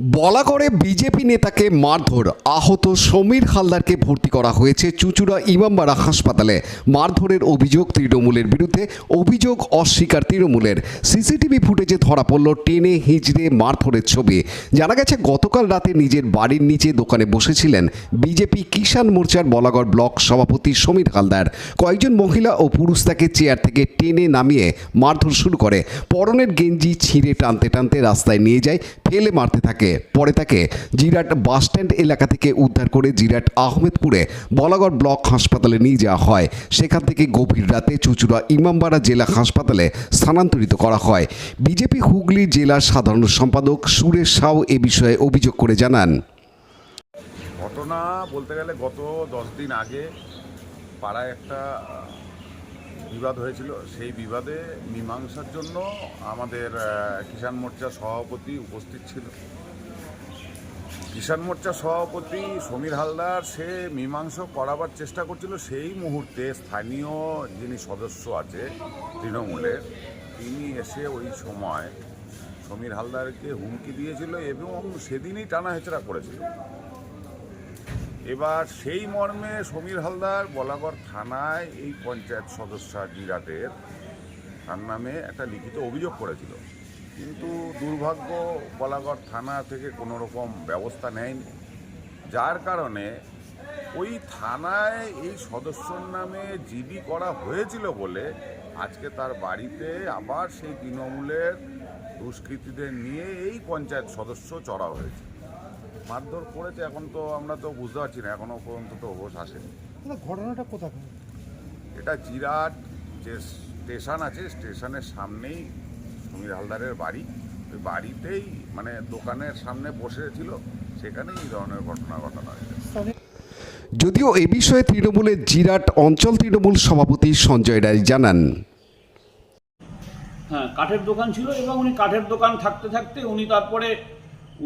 বলাগড়ে BJP নেতাকে মারধর। আহত সমীর হালদারকে ভর্তি করা হয়েছে চুচুড়া ইমামবাড়া হাসপাতালে। মারধরের অভিযোগ তৃণমূলের বিরুদ্ধে, অভিযোগ অস্বীকার তৃণমূলের। সিসিটিভি ফুটেজে ধরা পড়ল টেনে হিজড়ে মারধরের ছবি। জানা গেছে, গতকাল রাতে নিজের বাড়ির নিচে দোকানে বসেছিলেন বিজেপি কিষাণ মোর্চার বলাগড় ব্লক সভাপতি সমীর হালদার। কয়েকজন মহিলা ও পুরুষ তাকে চেয়ার থেকে টেনে নামিয়ে মারধর শুরু করে। পরনের গেঞ্জি ছিঁড়ে টানতে টানতে রাস্তায় নিয়ে যায়, ফেলে মারতে থাকে। পরে তাকে জিরাট বাসস্ট্যান্ড এলাকা থেকে উদ্ধার করে জিরাট আহমেদপুরে বলাগড় ব্লক হাসপাতালে নিয়ে যাওয়া হয়। সেখান থেকে গভীর রাতে চুচুড়া ইমামবাড়া জেলা হাসপাতালে স্থানান্তরিত করা হয়। বিজেপি হুগলি জেলার সাধারণ সম্পাদক সুরেশ সাউ এ বিষয়ে অভিযোগ করে জানান। ঘটনা বলতে গেলে গত দশ দিন আগে পাড়ায় একটা বিবাদ হয়েছিল। সেই বিবাদে মীমাংসার জন্য আমাদের কিষাণ মোর্চার সভাপতি উপস্থিত ছিল। কিষাণ মোর্চার সভাপতি সমীর হালদার, সে মীমাংসা করাবার চেষ্টা করছিল সেই মুহূর্তে স্থানীয় যিনি সদস্য আছে তৃণমূলের, তিনি এসে ওই সময় সমীর হালদারকে হুমকি দিয়েছিল এবং সেদিনই টানা হেচড়া করেছিল। এবার সেই মর্মে সমীর হালদার বলাগড় থানায় এই পঞ্চায়েত সদস্য জিরাটের, তার নামে একটা লিখিত অভিযোগ করেছিল। কিন্তু দুর্ভাগ্য বলাগড় থানা থেকে কোনো রকম ব্যবস্থা নেয়নি। যার কারণে ওই থানায় এই সদস্যর নামে জিডি করা হয়েছিল বলে আজকে তার বাড়িতে আবার সেই তৃণমূলের দুষ্কৃতীদের নিয়ে এই পঞ্চায়েত সদস্য চড়া হয়েছে। মারধর করেছে এখন তো আমরা তো বুঝতে পারছি না এখনও পর্যন্ত তো হোশ আসেনি। ঘটনাটা কোথায় এটা জিরাট যে স্টেশন আছে স্টেশনের সামনেই সমীর হালদারের বাড়ি। ওই বাড়িতেই মানে দোকানের সামনে বসেছিল সেখানেই এই ধরনের ঘটনা ঘটানো হয়েছে। যদিও এ বিষয়ে তৃণমূলের জিরাট অঞ্চল তৃণমূল সভাপতি সঞ্জয় রায় জানান। হ্যাঁ কাঠের দোকান ছিল এবং উনি কাঠের দোকান থাকতে থাকতে উনি তারপরে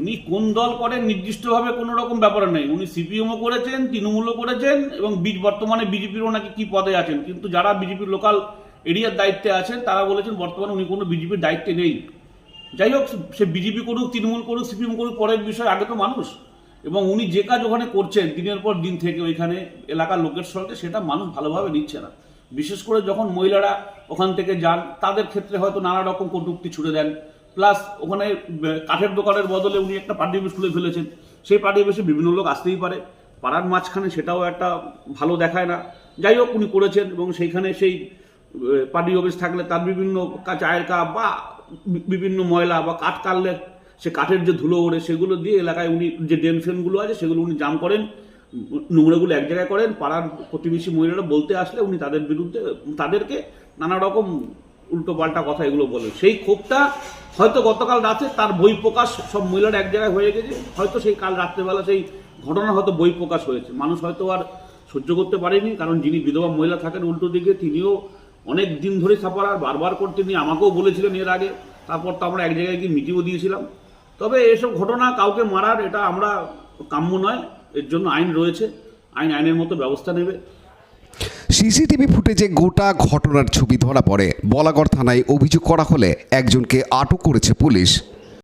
উনি কোন দল করেন নির্দিষ্টভাবে কোনো রকম ব্যাপার নেই। উনি সিপিএমও করেছেন তৃণমূলও করেছেন এবং বীজ বর্তমানে বিজেপিরও নাকি কী পদে আছেন। কিন্তু যারা বিজেপির লোকাল এরিয়ার দায়িত্বে আছেন, তারা বলেছেন বর্তমানে উনি কোনো বিজেপির দায়িত্বে নেই। যাই হোক, সে বিজেপি করুক, তৃণমূল করুক, সিপিএম করুক, পরের বিষয় আগে তো মানুষ। এবং উনি যে কাজ ওখানে করছেন, দিনের পর দিন থেকে ওইখানে এলাকার লোকের সঙ্গে, সেটা মানুষ ভালোভাবে নিচ্ছে না। বিশেষ করে যখন মহিলারা ওখান থেকে যান, তাদের ক্ষেত্রে হয়তো নানা রকম কটূক্তি ছুড়ে দেন। প্লাস ওখানে কাঠের দোকানের বদলে উনি একটা পার্টি অফিস খুলে ফেলেছেন। সেই পার্টি অফিসে বিভিন্ন লোক আসতেই পারে। পাড়ার মাঝখানে সেটাও একটা ভালো দেখায় না। যাই হোক, উনি করেছেন এবং সেইখানে সেই পার্টি অফিস থাকলে তার বিভিন্ন চায়ের কাপ বা বিভিন্ন ময়লা বা কাঠ কাটলে সে কাঠের যে ধুলো ওড়ে সেগুলো দিয়ে এলাকায় উনি যে ড্রেন ফ্রেনগুলো আছে সেগুলো উনি জাম করেন, নোংরাগুলো এক জায়গায় করেন, পাড়ার প্রতিবেশী মহিলারা বলতে আসলে উনি তাদের বিরুদ্ধে, তাদেরকে নানা রকম উল্টো পাল্টা কথা এগুলো বলেন সেই ক্ষোভটা হয়তো গতকাল রাতে তার বই প্রকাশ, সব মহিলারা এক জায়গায় হয়ে গেছে, হয়তো সেই কাল রাত্রেবেলা সেই ঘটনা হয়তো বই প্রকাশ হয়েছে। মানুষ হয়তো আর সহ্য করতে পারেনি, কারণ যিনি বিধবা মহিলা থাকেন উল্টো দিকে তিনিও অনেক দিন ধরে সাফার আর বারবার করতে নিয়ে আমাকেও বলেছিলেন এর আগে। তারপর তো আমরা এক জায়গায় গিয়ে মিটিংও দিয়েছিলাম। তবে এসব ঘটনা কাউকে মারার, এটা আমরা কাম্য নয়, এর জন্য আইন রয়েছে। আইন আইনের মতো ব্যবস্থা নেবে। সিসিটিভি ফুটেজে গোটা ঘটনার ছবি ধরা পড়ে। বলাগড় থানায় অভিযোগ করা হলে একজনকে আটক করেছে পুলিশ।